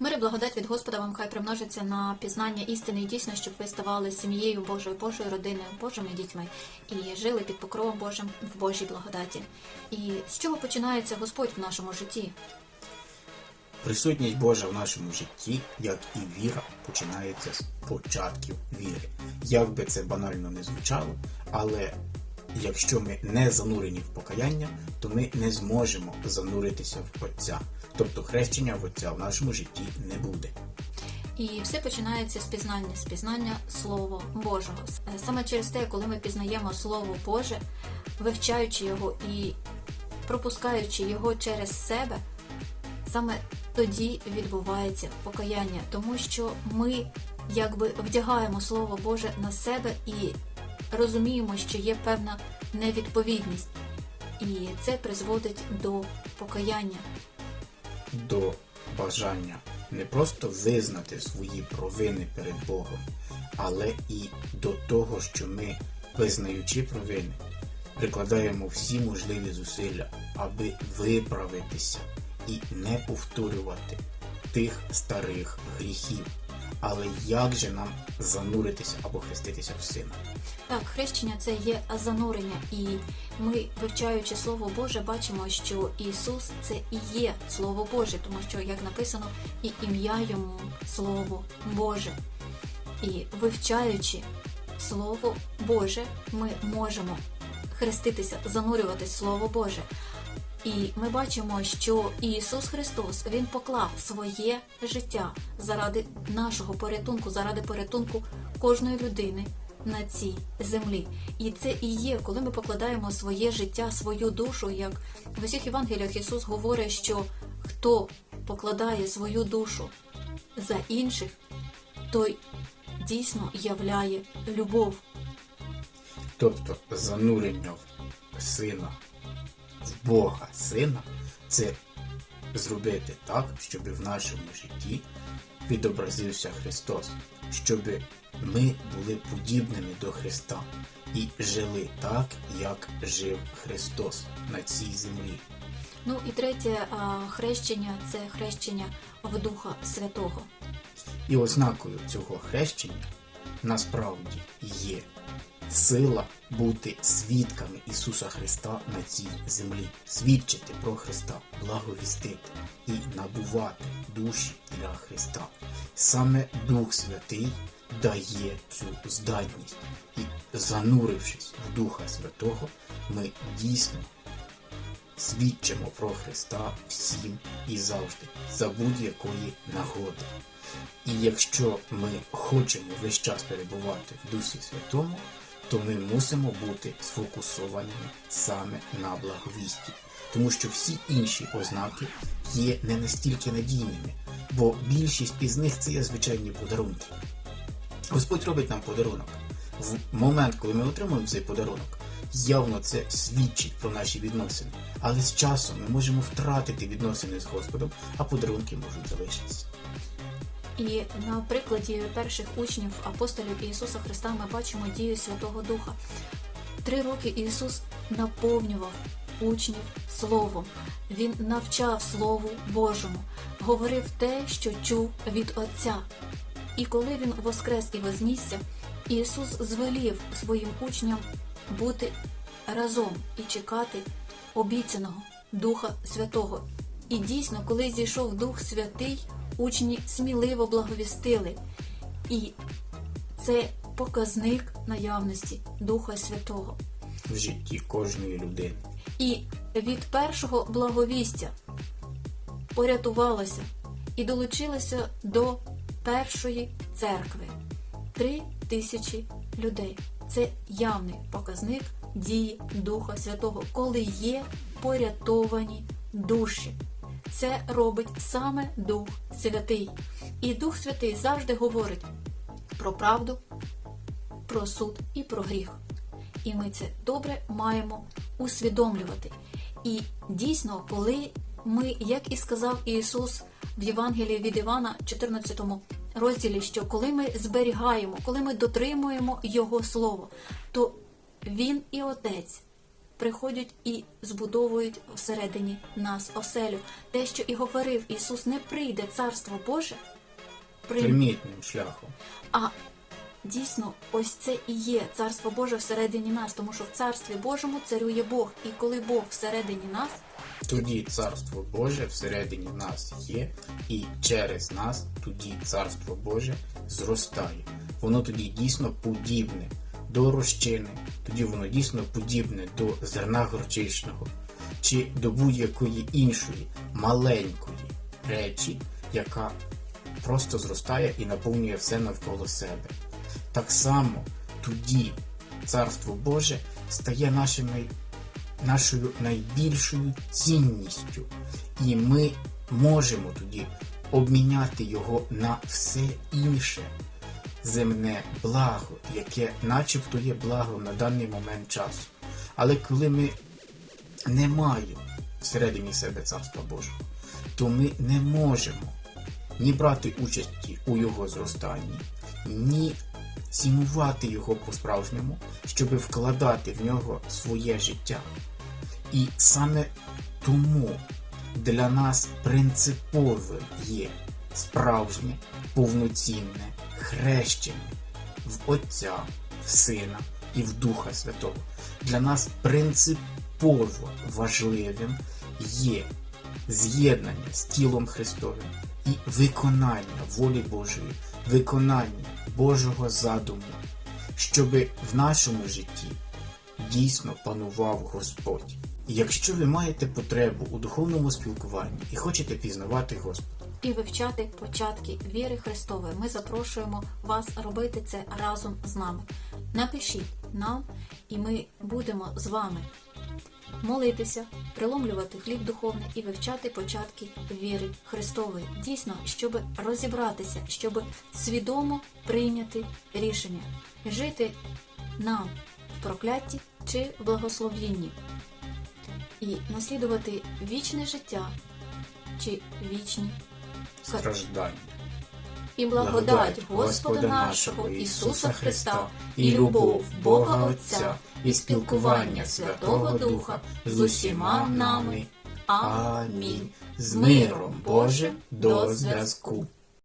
Мир і благодать від Господа вам хай примножиться на пізнання істини і дійсно, щоб ви ставали сім'єю Божою, Божою родиною, Божими дітьми і жили під покровом Божим в Божій благодаті. І з чого починається Господь в нашому житті? Присутність Божа в нашому житті, як і віра, починається з початків віри. Як би це банально не звучало, але якщо ми не занурені в покаяння, то ми не зможемо зануритися в Отця. Тобто хрещення в Отця в нашому житті не буде. І все починається з пізнання, з пізнання Слова Божого. Саме через те, коли ми пізнаємо Слово Боже, вивчаючи його і пропускаючи його через себе, саме тоді відбувається покаяння, тому що ми якби вдягаємо Слово Боже на себе і розуміємо, що є певна невідповідність, і це призводить до покаяння. до бажання не просто визнати свої провини перед Богом, але і до того, що ми, визнаючи провини, прикладаємо всі можливі зусилля, аби виправитися і не повторювати тих старих гріхів. Але як же нам зануритися або хреститися в сина? Так, хрещення це є занурення, і ми, вивчаючи Слово Боже, бачимо, що Ісус це і є Слово Боже, тому що, як написано, і ім'я йому Слово Боже. І вивчаючи Слово Боже, ми можемо хреститися, занурюватись Слово Боже. І ми бачимо, що Ісус Христос Він поклав своє життя заради нашого порятунку, заради порятунку кожної людини на цій землі. І це і є, коли ми покладаємо своє життя, свою душу, як в усіх Євангеліях Ісус говорить, що хто покладає свою душу за інших, той дійсно являє любов. Тобто занурення сина, Бога сина, це зробити так, щоб в нашому житті відобразився Христос, щоб ми були подібними до Христа і жили так, як жив Христос на цій землі. Ну і третє хрещення це хрещення в Духа Святого. І ознакою цього хрещення насправді є сила бути свідками Ісуса Христа на цій землі, свідчити про Христа, благовістити і набувати душі для Христа. Саме Дух Святий дає цю здатність, і занурившись в Духа Святого, ми дійсно свідчимо про Христа всім і завжди, за будь-якої нагоди. І якщо ми хочемо весь час перебувати в Дусі Святому, то ми мусимо бути сфокусованими саме на благовісті, тому що всі інші ознаки є не настільки надійними, бо більшість із них це є звичайні подарунки. Господь робить нам подарунок. В момент, коли ми отримуємо цей подарунок, явно це свідчить про наші відносини. Але з часом ми можемо втратити відносини з Господом, а подарунки можуть залишитися. І на прикладі перших учнів апостолів Ісуса Христа ми бачимо дію Святого Духа. Три роки Ісус наповнював учнів Словом. Він навчав Слову Божому, говорив те, що чув від Отця. І коли він воскрес і вознісся, Ісус звелів своїм учням бути разом і чекати обіцяного Духа Святого. І дійсно, коли зійшов Дух Святий, учні сміливо благовістили. І це показник наявності Духа Святого. в житті кожної людини. І від першого благовістя порятувалася і долучилася до першої церкви. Три тисячі людей. Це явний показник дії Духа Святого, коли є порятовані душі. Це робить саме Дух Святий. І Дух Святий завжди говорить про правду, про суд і про гріх. І ми це добре маємо усвідомлювати. І дійсно, коли ми, як і сказав Ісус в Євангелії від Івана, 14 розділі, що коли ми зберігаємо, коли ми дотримуємо Його Слово, то Він і Отець приходять і збудовують всередині нас оселю. Те, що і говорив Ісус, не прийде Царство Боже, при... Примітним шляхом. а дійсно ось це і є Царство Боже всередині нас, тому що в Царстві Божому царює Бог. І коли Бог всередині нас, Тоді царство Боже всередині нас є, і через нас тоді царство Боже зростає. Воно тоді дійсно подібне до розчини, тоді воно дійсно подібне до зерна горчичного чи до будь-якої іншої маленької речі, яка просто зростає і наповнює все навколо себе. Так само тоді царство Боже стає нашим най нашою найбільшою цінністю, і ми можемо тоді обміняти його на все інше земне благо, яке начебто є благом на даний момент часу. Але коли ми не маємо всередині себе Царства Божого, то ми не можемо ні брати участі у його зростанні, ні цінувати його по-справжньому, щоб вкладати в нього своє життя. І саме тому для нас принциповим є справжнє повноцінне хрещення в Отця, в Сина і в Духа Святого. Для нас принципово важливим є з'єднання з тілом Христовим і виконання волі Божої, виконання Божого задуму, щоб в нашому житті дійсно панував Господь. Якщо ви маєте потребу у духовному спілкуванні і хочете пізнавати Господа, і вивчати початки віри Христової. Ми запрошуємо вас робити це разом з нами. Напишіть нам, і ми будемо з вами молитися, приломлювати хліб духовний і вивчати початки віри Христової. Дійсно, щоб розібратися, щоб свідомо прийняти рішення, жити нам в прокляті чи в благословенні і наслідувати вічне життя чи вічні страждання. і благодать Господа нашого Ісуса Христа, і любов Бога Отця, і спілкування Святого Духа з усіма нами. Амінь. З миром Божим до зв'язку.